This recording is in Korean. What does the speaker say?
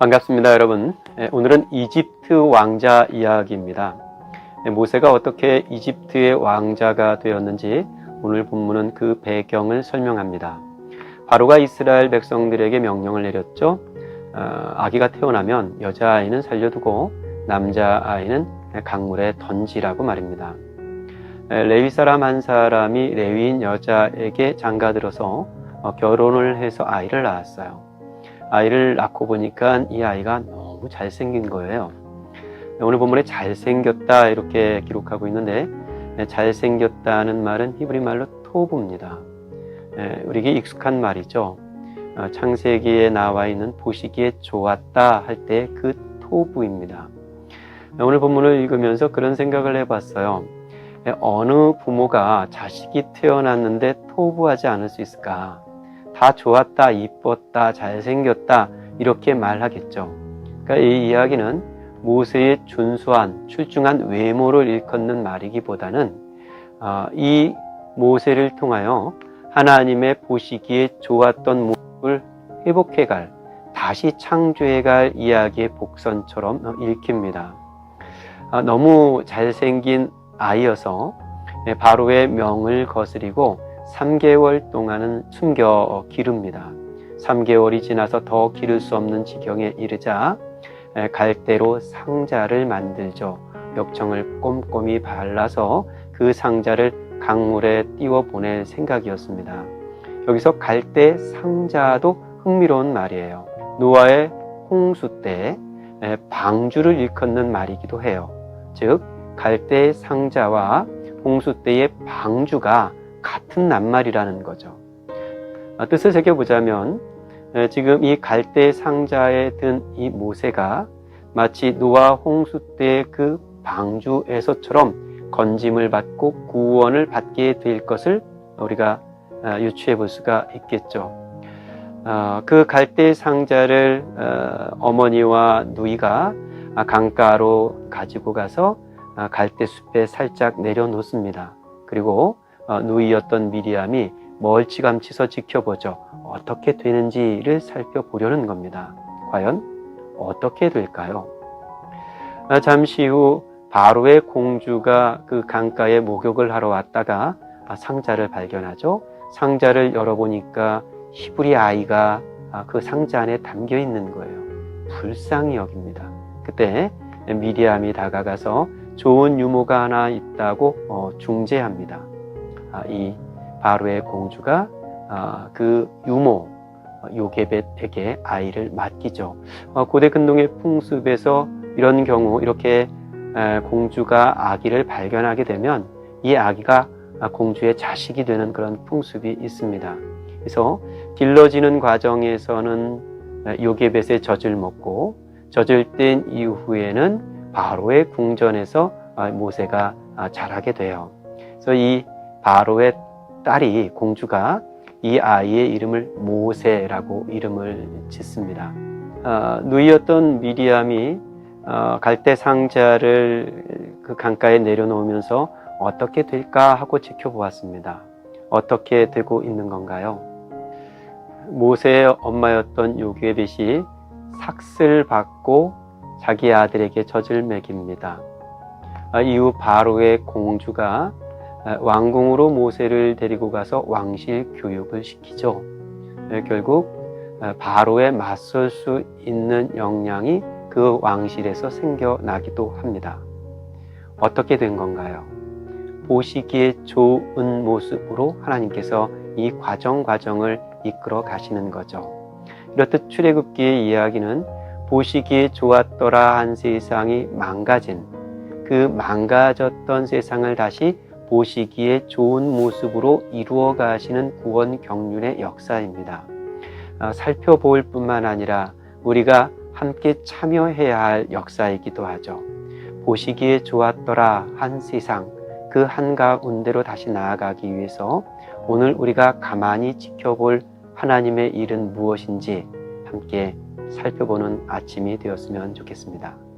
반갑습니다, 여러분. 예, 오늘은 이집트 왕자 이야기입니다. 예, 모세가 어떻게 이집트의 왕자가 되었는지 오늘 본문은 그 배경을 설명합니다. 바로가 이스라엘 백성들에게 명령을 내렸죠. 어, 아기가 태어나면 여자아이는 살려두고 남자아이는 강물에 던지라고 말입니다. 예, 레위 사람 한 사람이 레위인 여자에게 장가들어서 어, 결혼을 해서 아이를 낳았어요. 아이를 낳고 보니까 이 아이가 너무 잘생긴 거예요. 오늘 본문에 잘생겼다 이렇게 기록하고 있는데 네, 잘생겼다는 말은 히브리 말로 토부입니다. 네, 우리에게 익숙한 말이죠. 어, 창세기에 나와 있는 보시기에 좋았다 할 때 그 토부입니다. 오늘 본문을 읽으면서 그런 생각을 해봤어요. 네, 어느 부모가 자식이 태어났는데 토부하지 않을 수 있을까? 다 좋았다, 이뻤다, 잘생겼다 이렇게 말하겠죠. 그러니까 이 이야기는 모세의 준수한, 출중한 외모를 일컫는 말이기보다는 어, 이 모세를 통하여 하나님의 보시기에 좋았던 모습을 회복해갈, 다시 창조해갈 이야기의 복선처럼 읽힙니다. 어, 너무 잘생긴 아이여서 바로의 명을 거스리고 3개월 동안은 숨겨 기릅니다. 3개월이 지나서 더 기를 수 없는 지경에 이르자 갈대로 상자를 만들죠. 엽청을 꼼꼼히 발라서 그 상자를 강물에 띄워 보낼 생각이었습니다. 여기서 갈대 상자도 흥미로운 말이에요. 노아의 홍수 때 방주를 일컫는 말이기도 해요. 즉 갈대 상자와 홍수 때의 방주가 같은 낱말이라는 거죠. 아, 뜻을 새겨보자면 지금 이 갈대 상자에 든 이 모세가 마치 노아 홍수 때 그 방주에서처럼 건짐을 받고 구원을 받게 될 것을 우리가 아, 유추해 볼 수가 있겠죠. 아, 그 갈대 상자를 어, 어머니와 누이가 강가로 가지고 가서 갈대 숲에 살짝 내려놓습니다. 그리고 어, 누이였던 미리암이 멀찌감치서 지켜보죠. 어떻게 되는지를 살펴보려는 겁니다. 과연 어떻게 될까요? 아, 잠시 후 바로의 공주가 그 강가에 목욕을 하러 왔다가 아, 상자를 발견하죠. 상자를 열어보니까 히브리 아이가 아, 그 상자 안에 담겨 있는 거예요. 불쌍히 여깁니다. 그때 미리암이 다가가서 좋은 유모가 하나 있다고 어, 중재합니다. 아, 이 바로의 공주가 아, 그 유모 요게벳에게 아이를 맡기죠. 어, 고대 근동의 풍습에서 이런 경우 이렇게 공주가 아기를 발견하게 되면 이 아기가 공주의 자식이 되는 그런 풍습이 있습니다. 그래서 길러지는 과정에서는 요게벳의 젖을 먹고 젖을 뗀 이후에는 바로의 궁전에서 모세가 자라게 돼요. 그래서 이 바로의 딸이 공주가 이 아이의 이름을 모세라고 이름을 짓습니다. 어, 누이였던 미리암이 어, 갈대 상자를 그 강가에 내려놓으면서 어떻게 될까 하고 지켜보았습니다. 어떻게 되고 있는 건가요? 모세의 엄마였던 요괴벳이 삭슬 받고 자기 아들에게 젖을 먹입니다. 아, 이후 바로의 공주가 왕궁으로 모세를 데리고 가서 왕실 교육을 시키죠. 결국 바로에 맞설 수 있는 역량이 그 왕실에서 생겨나기도 합니다. 어떻게 된 건가요? 보시기에 좋은 모습으로 하나님께서 이 과정 과정을 이끌어 가시는 거죠. 이렇듯 출애굽기의 이야기는 보시기에 좋았더라 한 세상이 망가진 그 망가졌던 세상을 다시 보시기에 좋은 모습으로 이루어 가시는 구원 경륜의 역사입니다. 아, 살펴볼 뿐만 아니라 우리가 함께 참여해야 할 역사이기도 하죠. 보시기에 좋았더라 한 세상 그 한가운데로 다시 나아가기 위해서 오늘 우리가 가만히 지켜볼 하나님의 일은 무엇인지 함께 살펴보는 아침이 되었으면 좋겠습니다.